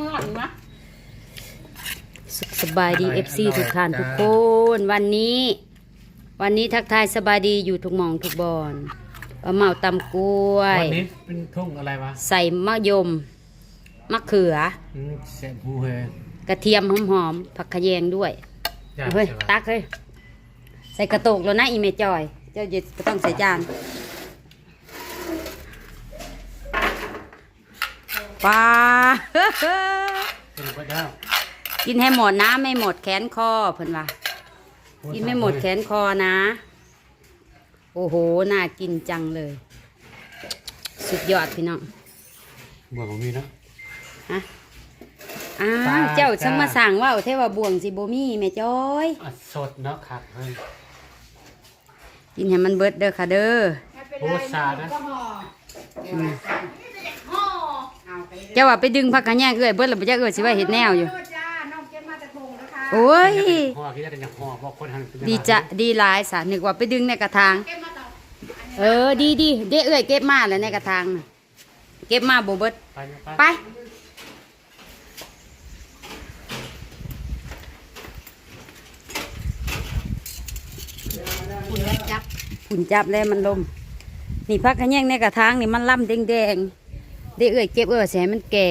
มือหอนมะสุขสบายดีอร่อย FC อร่อยทุกท่านจ้าทุกคนวันนี้ วันนี้ทักทายสบายดีอยู่ทุกหมองทุกบอนป้าเมาตำกล้วย วันนี้เป็นทุ่งอะไรวะใส่มะยมมะเขืออืมเสียบหูเฮยกระเทียมหอมๆผักขะแยงด้วยอยากเฮ้ยใช่ปะตักเฮ้ยใส่กระโตกแล้วนะอีเมจอย เจ้าเย็ดก็ต้องใส่จาน ปลาเป็นไปได้กินให้หมดนะไม่หมดแขนคอเพิ่นว่ากินไม่หมดแขนคอนะ โอ้โหน่ากินจังเลย สุดยอดพี่น้องบวกของมีเนาะ ฮะอ้าปลาวเจ้าจ้าช่างมาสั่งว่าวเทว่าบ่วงสิบ่มีแม่จ้อยอะสดเนาะครับเฮ้ย กินให้มันเบิดเด้อค่ะเด้อโอ้สาดนะ เจ้าว่าไปดึงผักกะแยงเอ้อยเบิดแล้วบ่จักเอ้อยสิว่าเฮ็ดแนวอยู่ จ้าน้องเก็บมาแต่พงนะคะโอ้ย ห่อคิดว่าจะยังห่อบอกคนทางเป็นดีจะดีหลายสานึกว่าไปดึงในกระถางเออ ดีดีเด้เอ้อยเก็บมาแล้วในกระถางน่ะเก็บมาบ่เบิด ไปนะไปคุณแม่จับ ฝุ่นจับแล้วมันลม นี่พักขะแยงในกระถางนี่มันล่ำแดงๆ เด้เอ้อยเก็บเอ้อยแสให้มันแก่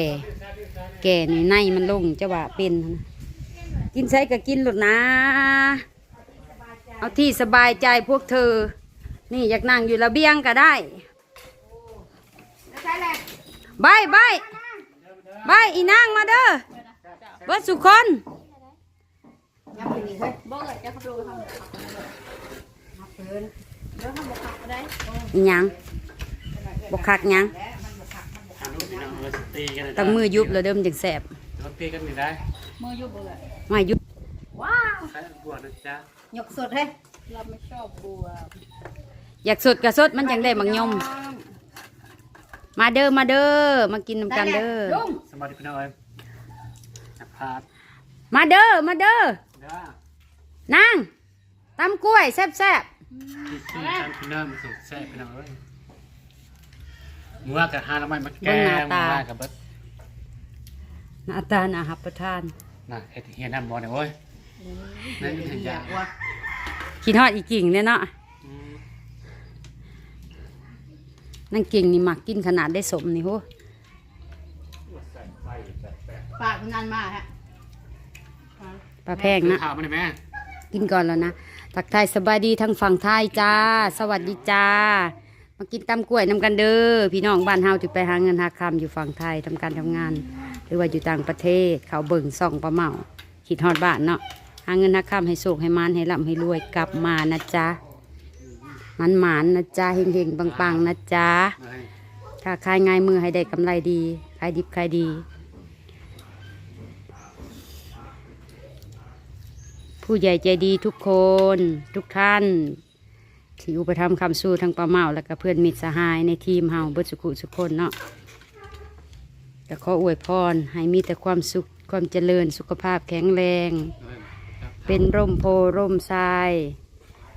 แก่นี่ในมันลงจะว่าเป็น กินใช้ก็กินหลดนะ เอาที่สบายใจพวกเธอ นี่อยากนั่งอยู่ระเบียงก็ได้ใบายบายบายอีนางมาเด้อเบิดสุคนยันบ่เอ้ยจะขับรถทำขับเพิ่นเดี๋ยวทำบ่ขับก็ได้อีหยังบกคักยัง พี่น้องเราจะตีกันเลยนะตั้งมือยุบแล้วเดิมจังแสบเราตีกันไม่ได้มืออยู่เบื่อมายุบว้าวใช้บวกนะจ๊ะยกสดเฮ้ยเราไม่ชอบบัวอยากสดกระสดมันจังได้บางยม มาเด้อมาเด้อมากินน้ำกันเด้อลุงสวัสดีพี่น้องเอ้ยนักพาดมาเด้อมาเด้อเด้อนางตำกล้วยแซ่บที่ชื่อท่านพี่น้องมันสุดแซ่บพี่น้องเอ้ย มือกับหาน้ำมันมาแกงมือกับเบิดๆหน้าตาน่ารับประทาน น่ะเฮ็ดเฮียนำบ่เนี่ยโอ้ยนั่นเป็นสัญญาว่ะกินทอดอีกิ่งเนี่ยเนาะอืมนั่งกิ่งนี่มักกินขนาดได้สมนี่โหปากมันนานมากฮะปลาแพงนะ ข่าวมาหน่อยแม่กินก่อนแล้วนะ ทักทายสบายดีทั้งฝั่งไทยจ้า สวัสดีจ้า มากินตำกล้วยนำกันเด้อพี่น้องบ้านเฮาที่ไปหาเงินหาคำอยู่ฝั่งไทยทำการทำงาน หรือว่าอยู่ต่างประเทศเขาเบิ่งส่องปลาเมาขีดฮอดบ้านเนาะหาเงินหาคำให้โศกให้มานให้ร่ำให้รวยกลับมานะจ๊ะมันหมานนะจ๊ะเฮงเฮงๆปังๆนะจ๊ะเอ้ยถ้าขายง่ายมือให้ได้กำไรดีขายดิบขายดีผู้ใหญ่ใจดีทุกคนทุกท่าน ที่อุปถัมภ์คำสู้ทั้งป้าเมาและก็เพื่อนมิตรสหายในทีมเฮาเบิดสุขุสุขคนเนาะก็ขออวยพรให้มีแต่ความสุขความเจริญสุขภาพแข็งแรง เป็นร่มโพร่มทราย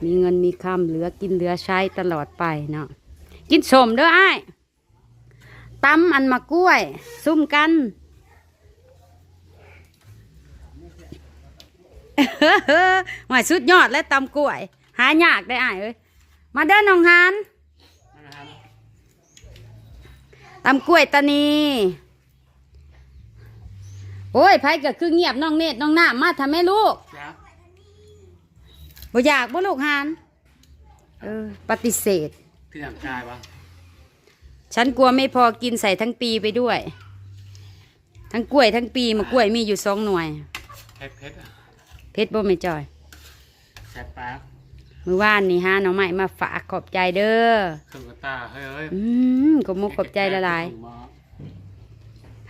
มีเงินมีคำเหลือกินเหลือใช้ตลอดไปเนาะกินสมเด้ออ้ายตำอันมะกล้วย ซุ่มกันหมายสุดยอดและตำกล้วย หายากได้ไอ้เอ้ย มาเด้อน้องฮานนั่นนะครับตำกล้วยตานีโอ้ยไผก็คือเงียบน้องเนตรน้องหน้ามาทำให้ลูกจ้าบ่อยากบ่ลูกหานเออปฏิเสธที่หลังกายวะฉันกลัวไม่พอกินใส่ทั้งปีไปด้วย ทั้งกล้วยทั้งปีมะกล้วยมีอยู่สองหน่วย เพชรเพชรอะเพชรบ่ไม่จอยแซ่บปาก มือว่านนี่ฮะน้องใหม่มาฝากขอบใจเด้อเครื่องกระตาเฮ้ยเฮ้ยอืมก็มุกขอบใจละลาย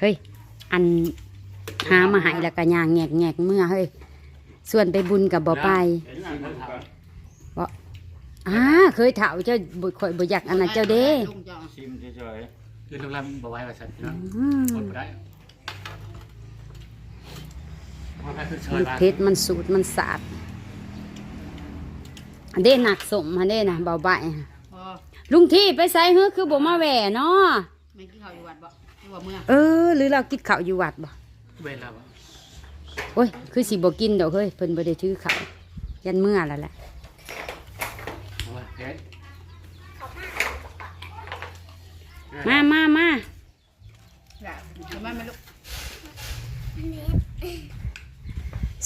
เฮ้ยอันหามาให้แล้วก็ย่างแงกแงกเมื่อเฮ้ยส่วนไปบุญกับบ่ไปบ่อ่าเคยเถาเจ้าบุข่อยบ่อยากอันนั้นเจ้าเด้ลุงจ้ะชิมเฉยๆคือโรงแรมบ่ไว้ว่าสัตว์เนาะอืมคนบ่ได้มันไปคือเฉมัยนบ้างเผ็ดมันสูตรมันสาด อันเด้หนักสมอันเด้นะเบาใบอะพอลุงที่ไปใส่เฮือคือบ่มาแหว่เนาะไม่กินข้าวอยู่วัดบ่อยู่ว่าเมื่อเออ หรือเรากินข้าวอยู่วัดบ่เวลาบ่โอ้ยคือสิบ่กินดอกเฮ้ยเพิ่นบ่ได้ถือเขาวยันเมื่อแล้วแหละเอาว่าเฮ็ดมามามาอยากทำไมไม่รู้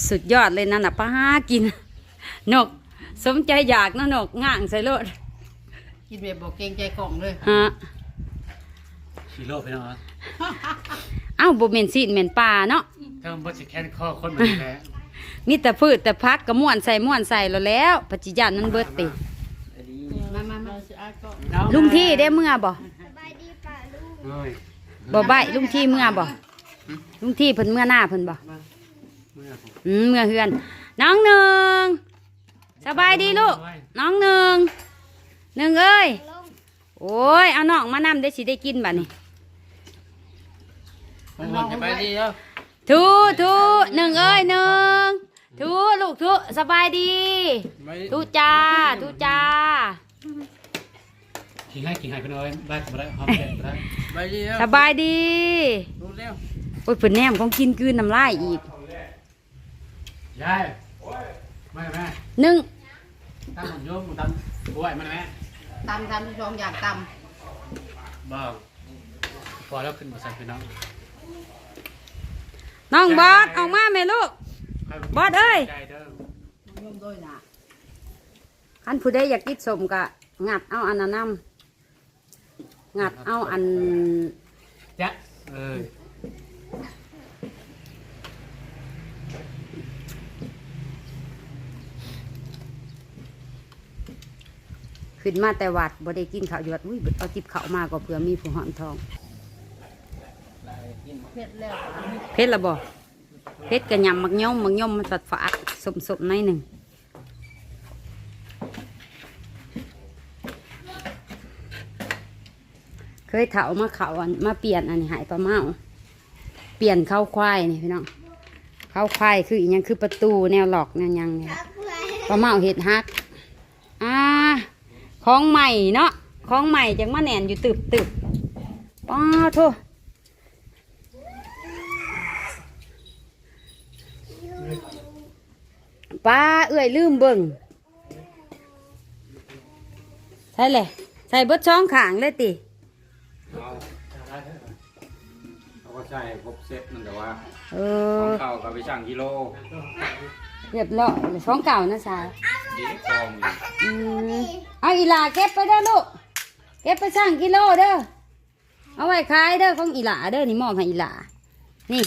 สุดยอดเลยนั่นน่ะป้ากินนก สมใจอยากเนาะนกง่างใส่รถกินแบบบอกเกรงใจกล่องเลยฮะชิโร่พี่น้องเอ้าบ่แม่นซีนแม่นปลาเนาะถ้ามันบ่สิแค่นคอคนมันแท้มีแต่พืชแต่พักก็ม่วนใส่ม่วนใส่แล้วแล้วปัจจิยานนั้นเบิดติมามามาลุงที่ได้เมื่อบ่เฮ้ยบ่ใบลุงที่เมื่อบ่ลุงที่เพิ่นเมื่อหน้าเพิ่นบ่เมื่อผมอืมเมื่อเฮือน น้องหนึ่ง สบายดีลูก น้องหนึ่งหนึ่งเอ้ย โอ้ย เอาน้องมานำได้สิได้กินบัดนี้สบายดีเด้อทูทูหนึ่งเอ้ยหนึ่งทูลูกทูสบายดีทูจ้าทูจ้ากินให้กินให้พี่น้อยบ้านบ่ได้หอมแดดบ่ได้ไปดีแล้วสบายดี รู้แล้วโอ้ยเพิ่นแนมของกินคืนน้ำลายอีก ยายมาแม่หนึ่ง ตั้งผมโยมตั้งบวยมันแม่ตำทำทุกช่องอยากตบ่พอแล้วขึ้นมาใส่พี่น้องน้องบอสออกมาแม่ลูก บอสเอ้ย ใจเด้อำร่วมด้วยนะอันผู้ใดอยากกินสมกะงัดเอาอันนั้นนำงัดเอาอัน จ๊ะเอ้ย ขึ้นมาแต่วัดบ่ได้กินข้าวอยู่วัดอุ้ยเอาจิบข้าวมาก็เผื่อมีผู้หอมทองเผ็ดแล้วเพชรละบ่เพชรกระยำมักย่อมมักย่อมมันฝาดฝาสมสมๆหน่อยหนึ่งเคยเถามาเขาอันมาเปลี่ยนอันนี้หายปลาเมาเปลี่ยนเข้าควายนี่พี่น้องเข้าควายคืออีกยังคือประตูแนวหลอกแนวยังเนี่ยปลาเมาเห็ดฮัก ของใหม่เนาะของใหม่จังมาแหนนอยู่ตึบตึบป้าโทป้าเอื้อยลืมเบิ่งใช่เลยใส่เบิดช่องขางเลยติเขาก็ใช่ครบเซ็ตนั่นแต่ว่าเอของเก่าก็ไปสั่งกิโล เรียบร้อยช่องเก่านะสายดีกองอยู่อืมเอาอีหลาเก็บไปเด้อลูก เก็บไปสั่งกิโลเด้อ เอาไว้ขายเด้อของอีหลาเด้อนี่มอบให้อีหลา นี่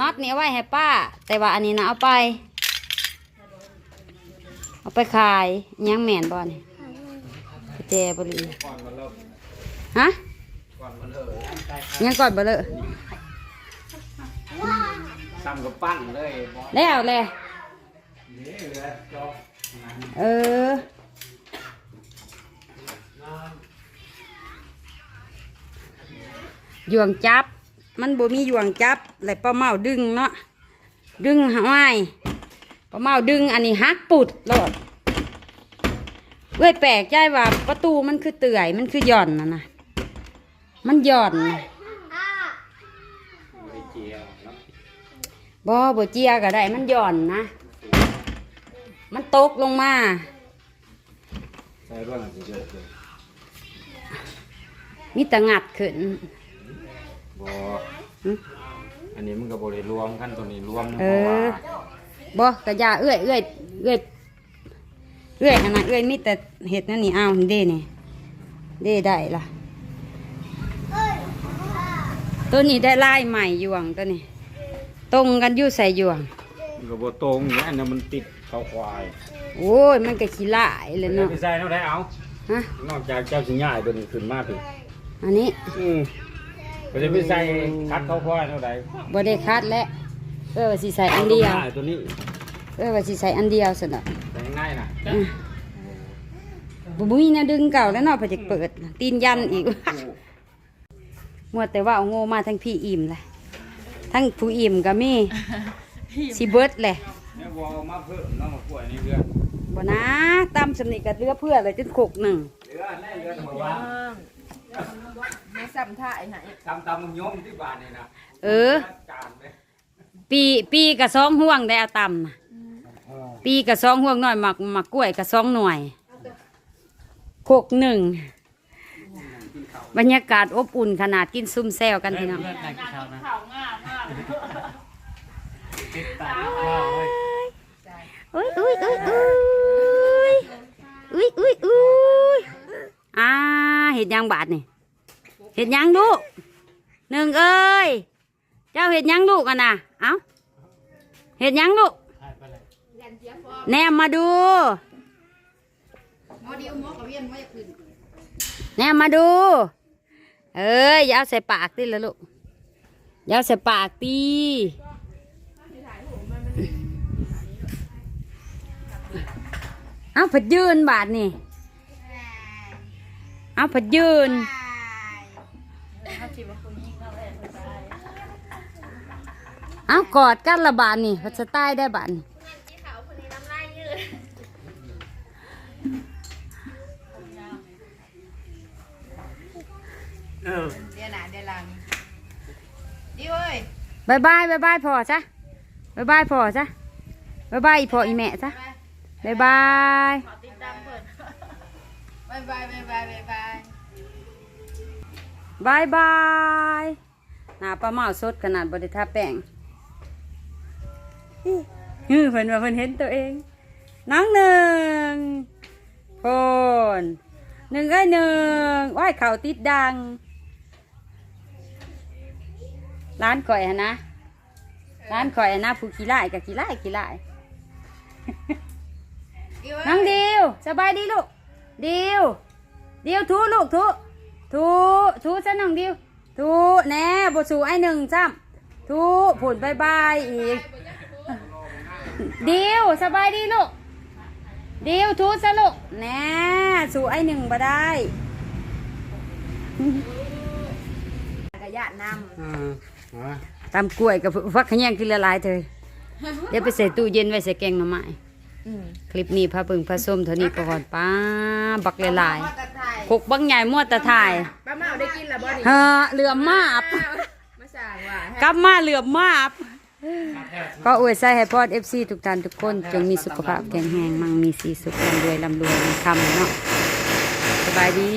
น็อตนี่เอาไว้ให้ป้า แต่ว่าอันนี้นะเอาไป เอาไปขายยังแม่นบ่นี่กุญแจบรีก่อนมันเริ่มฮะก่อนมันเริ่มยังก่อนบ่เลย ซ้ำกับปั้นเลยแล้วเลยนี่เลยจบเออหยวงจับ มันบ่มีหยวงจับเลยป้าเมาดึงเนาะดึงหายป้าเมาดึงอันนี้ฮักปุดโลดเว้ยแปลกใจว่าประตูมันคือเตื่อยมันคือหย่อนนะนะมันหย่อนน่ะไม่เจียวเนาะ บ่บ่เจียก็ได้มันหย่อนนะ มันตกลงมาใช่เรื่องอะไรเยอะเลยมีแต่งัดขึ้นบอหึอันนี้มันก็บริรวมกันตัวนี้รวมเออบ่กะยาเอื้อยเอื้อยเอื้อยเอื้อยขนาดเอื้อยมีแต่เห็ดนั่นนี่เอาเด้นี่เด้ได้ล่ะตัวนี้ได้ลายใหม่ยวงตัวนี้ ตรงกันอยู่ใส่ยวงมันก็บตรงเนี่ยอันนั้นมันติดเขาควายโอ้ยมันก็ขี้ลายเลยเนาะไปใส่เท่าไรเอาฮะนอกจากเจ้าสิง่ายตัวนี้ขึ้นมาถึงอันนี้อืมก็จะไปใส่คัดเขาควายเท่าไรบ่ได้คัดแล้วเออว่าสิใส่อันเดียวตัวนี้เออว่าสิใส่อันเดียวสนอใส่ง่ายนะอืมบ่บุมีแนะดึงเก่าแล้วเนาะเพอจะเปิด ตีนยันอีกมัวแต่ว่าเอาโง่มาทั้งพี่อิ่มเลย ทั้งผู้อิ่มก็มีสิเบิดแหละเนี่ยวอมาเพิ่มน้องมากล้วยนี่เรือบ่นะตำสำนิกับเรือเพื่อเลยจนขกหนึ่งเรือแน่เรือมาว่ามาซ้ำท่าไอ้ไหนตำตำมึงยมที่บ้านนี่นะเออจานปีปีกับสองห่วงได้เอาตำน่ะปีกับสองห่วงหน่อยหมักหมักกล้วยกับสองหน่วยโคกหนึ่งบรรยากาศอบอุ่นขนาดกินซุ่มแซวกันพี่น้อง เพื่อนนายกินข้าวนะติดตาวเว้ยอุ้ยอุ้ยอุ้ยอุ้ยอุ้ยอุ้ยอุ้ยอ่าเห็ดยังบาทนี่เห็ดยังลูกหนึ่งเอ้ยเจ้าเห็ดยังลูกอะนะเอ้าเห็ดยังลูกแนมมาดูแนมมาดู เอ้ยอย่าเอาใส่ปากติละลูก ยาเอาใส่ปากตีเอาผัดยืนบาทนี่เอาผัดยืนเอากอดกันละบาทนี่ผัดสไตล์ได้บาทนี่เดี๋ยวหนาเดี๋ยวหลัง ดีเว้ยบายบายบายบายพอจ้ะบายบายพอจ้ะบายบายอีพออีแม่จ้ะบายบายบายบายบายบายบายบายบายบายหน้าปลาเมาสดขนาดบริทาแป้งฮือเพิ่นว่าเพิ่นเห็นตัวเองน้องหนึ่งโฟนหนึ่งไอ้ยหนึ่งว้ายเข่าติดดัง ร้านข่อยอะนะร้านข่อยอะนะผู้ขี้ไล่กับขี้ไล่ขี้ไล่ดีเว้ยน้องดิวสบายดีลูกดิวดิวทูลูกทูทูทูซะน้องดิวทูแน่บสูไอหนึ่งจ้ำทูผุดบายบายอีกดิวสบายดีลูกดิวทูซะลูกแน่สู่ไอหนึ่งบ่ได้กระยะนอืมเอาวะ ตำกล้วยกับฟักขะแยงกินละลายเถอะเดี๋ยวไปใส่ตู้เย็นไว้ใส่แกงหน่อไม้ำอืมคลิปนี้พระเบิ่งพระส้มเท่านี้ก็ก่อนป้าบักหลายมอตะไทยๆคุกบังใหญ่มั่วแตะถ่ายป้าเมาได้กินแล้วบ่นี่เฮอเหลือมมาบมาสั่งว่ากลับมาเหลือมมาบก็อวยใส่ให้พอดเอฟซีทุกท่านทุกคน จงมีสุขภาพแข็งแรงมั่งมีสีสุขร่ำรวยร่ำรวยมีคำเนาะสบายดี